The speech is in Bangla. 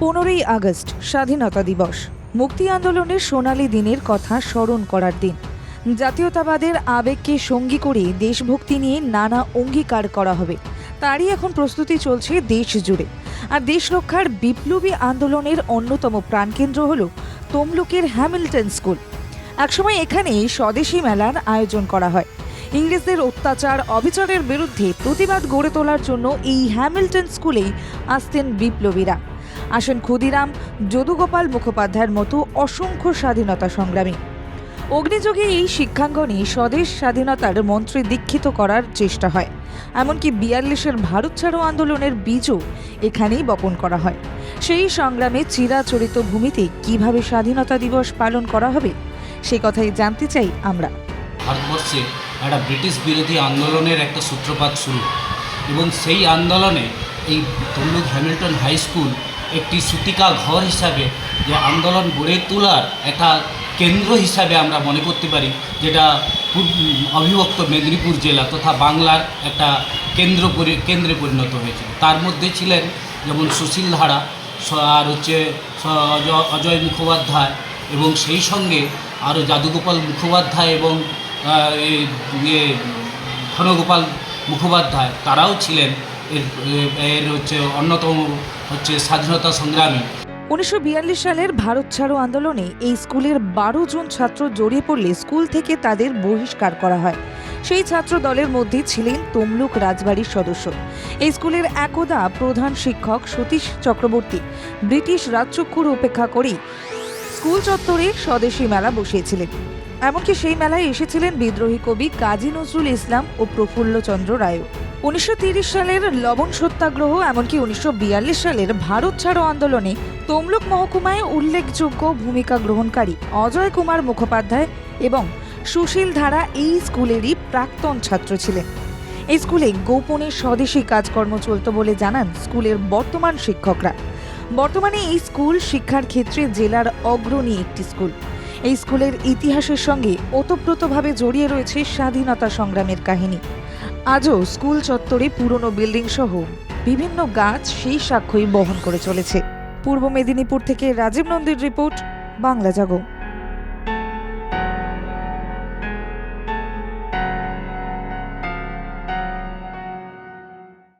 পনেরোই আগস্ট, স্বাধীনতা দিবস। মুক্তি আন্দোলনের সোনালি দিনের কথা স্মরণ করার দিন। জাতীয়তাবাদের আবেগকে সঙ্গী করে দেশভক্তি নিয়ে নানা অঙ্গীকার করা হবে। তারই এখন প্রস্তুতি চলছে দেশ জুড়ে। আর দেশ রক্ষার বিপ্লবী আন্দোলনের অন্যতম প্রাণকেন্দ্র হল তমলুকের হ্যামিল্টন স্কুল। একসময় এখানে স্বদেশী মেলার আয়োজন করা হয়। ইংরেজদের অত্যাচার, অবিচারের বিরুদ্ধে প্রতিবাদ গড়ে তোলার জন্য এই হ্যামিল্টন স্কুলেই আসতেন বিপ্লবীরা। আসেন ক্ষুদিরাম, যদুগোপাল মুখোপাধ্যায়ের মতো অসংখ্য স্বাধীনতা সংগ্রামী। অগ্নিযোগে এই শিক্ষাঙ্গনে স্বদেশ স্বাধীনতার মন্ত্রে দীক্ষিত করার চেষ্টা হয়। এমনকি বিয়াল্লিশের ভারত ছাড়ো আন্দোলনের বীজও এখানেই বপন করা হয়। সেই সংগ্রামে চিরাচরিত ভূমিতে কীভাবে স্বাধীনতা দিবস পালন করা হবে, সে কথাই জানতে চাই আমরা। ভারতবর্ষে একটা ব্রিটিশ বিরোধী আন্দোলনের একটা সূত্রপাত শুরু। এবং সেই আন্দোলনে এই তমলুক হ্যামিল্টন হাই স্কুল একটি সূতিকা ঘর হিসাবে যে আন্দোলন গড়ে তোলার একটা কেন্দ্র হিসাবে আমরা মনে করতে পারি, যেটা অবিভক্ত মেদিনীপুর জেলা তথা বাংলার একটা কেন্দ্র কেন্দ্রে পরিণত হয়েছিল। তার মধ্যে ছিলেন যেমন সুশীল ধারা আর হচ্ছে অজয়- মুখোপাধ্যায় এবং সেই সঙ্গে আরও যাদুগোপাল মুখোপাধ্যায় এবং ঘনগোপাল মুখোপাধ্যায়, তারাও ছিলেন এর হচ্ছে অন্যতম হচ্ছে স্বাধীনতা সংগ্রামী। উনিশশো সালের ভারত ছাড়ো আন্দোলনে এই স্কুলের বারো জন ছাত্র জড়িয়ে পড়লে স্কুল থেকে তাদের বহিষ্কার করা হয়। সেই ছাত্র দলের মধ্যে ছিলেন তমলুক রাজবাড়ির সদস্য। এই স্কুলের একদা প্রধান শিক্ষক সতীশ চক্রবর্তী। ব্রিটিশ রাজচক্ষুর উপেক্ষা করেই স্কুল চত্বরে স্বদেশী মেলা বসিয়েছিলেন। এমনকি সেই মেলায় এসেছিলেন বিদ্রোহী কবি কাজী নজরুল ইসলাম ও প্রফুল্লচন্দ্র রায়ও। উনিশশো সালের লবণ সত্যাগ্রহ, এমনকি উনিশশো বিয়াল্লিশ সালের ভারত ছাড়ো আন্দোলনে তমলুক মহকুমায় উল্লেখযোগ্য ভূমিকা গ্রহণকারী অজয় কুমার মুখোপাধ্যায় এবং সুশীল ধারা এই স্কুলেরই প্রাক্তন ছাত্র ছিলেন। এই স্কুলে গোপনে স্বদেশী কাজকর্ম চলত বলে জানান স্কুলের বর্তমান শিক্ষকরা। বর্তমানে এই স্কুল শিক্ষার ক্ষেত্রে জেলার অগ্রণী একটি স্কুল। এই স্কুলের ইতিহাসের সঙ্গে ওতপ্রোতভাবে জড়িয়ে রয়েছে স্বাধীনতা সংগ্রামের কাহিনী। আজও স্কুল চত্বরে পুরনো বিল্ডিং সহ বিভিন্ন গাছ সেই সাক্ষ্যই বহন করে চলেছে। পূর্ব মেদিনীপুর থেকে রাজীব নন্দীর রিপোর্ট, বাংলা জাগো।